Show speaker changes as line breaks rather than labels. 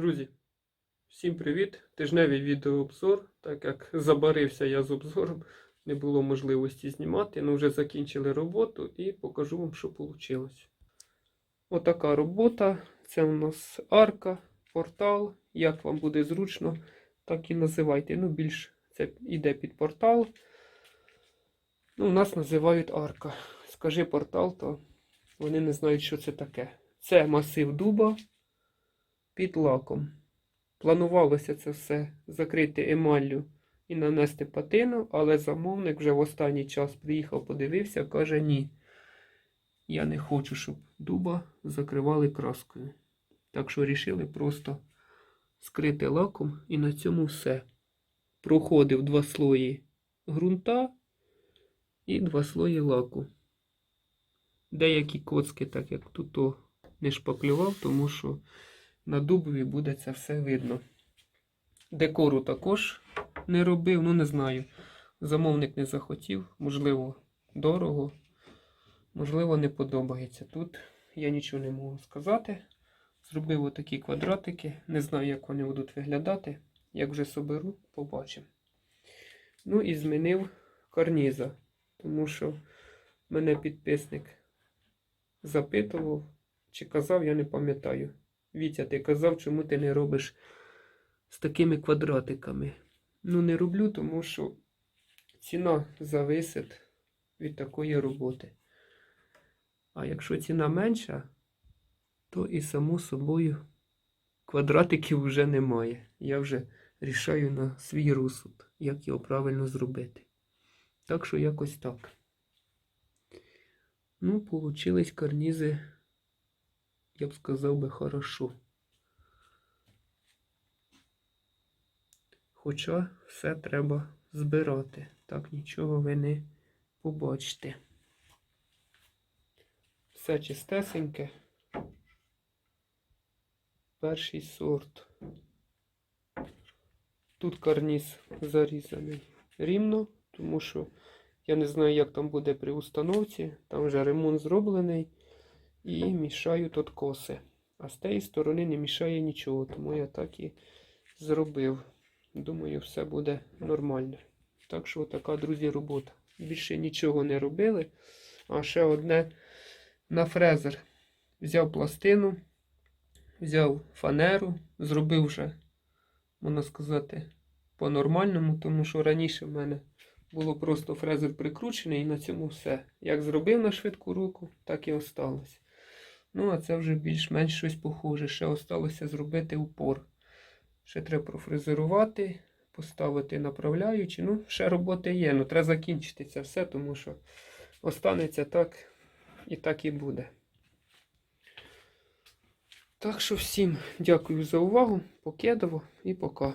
Друзі, всім привіт! Тижневий відеообзор. Так як забарився я з обзором, не було можливості знімати, але вже закінчили роботу і покажу вам, що вийшло. Отака робота. Це у нас арка, портал. Як вам буде зручно, так і називайте. Ну, більш це йде під портал. Ну, у нас називають арка. Скажи портал, то вони не знають, що це таке. Це масив дуба під лаком. Планувалося це все закрити емаллю і нанести патину, але замовник вже в останній час приїхав, подивився, каже ні. Я не хочу, щоб дуба закривали краскою. Так що вирішили просто скрити лаком і на цьому все. Проходив два слої ґрунта і два слої лаку. Деякі коцки, так як тут не шпаклював, тому що на дубові буде це все видно. Декору також не робив, ну не знаю. Замовник не захотів, можливо, дорого, можливо, не подобається. Тут я нічого не можу сказати. Зробив отакі квадратики. Не знаю, як вони будуть виглядати. Як вже соберу, побачимо. Ну і змінив карніза, тому що мене підписник запитував, чи казав, я не пам'ятаю. Вітя, ти казав, чому ти не робиш з такими квадратиками. Ну, не роблю, тому що ціна зависить від такої роботи. А якщо ціна менша, то і само собою квадратиків вже немає. Я вже рішаю на свій розсуд, як його правильно зробити. Так що якось так. Ну, получились карнізи я б сказав би хорошо. Хоча все треба збирати. Так нічого ви не побачите. Все чистесеньке. Перший сорт. Тут карніз зарізаний рівно, тому що я не знаю, як там буде при установці. Там вже ремонт зроблений і мішають откоси. А з тієї сторони не мішає нічого, тому я так і зробив. Думаю, все буде нормально. Так що така, друзі, робота. Більше нічого не робили. А ще одне на фрезер. Взяв пластину, взяв фанеру, зробив вже, можна сказати, по-нормальному, тому що раніше в мене було просто фрезер прикручений і на цьому все. Як зробив на швидку руку, так і осталось. Ну, а це вже більш-менш щось похоже. Ще осталося зробити упор. Ще треба профрезерувати, поставити направляючи. Ну, ще роботи є. Ну, треба закінчити це все, тому що останеться так і так і буде. Так що всім дякую за увагу. Покедово і пока.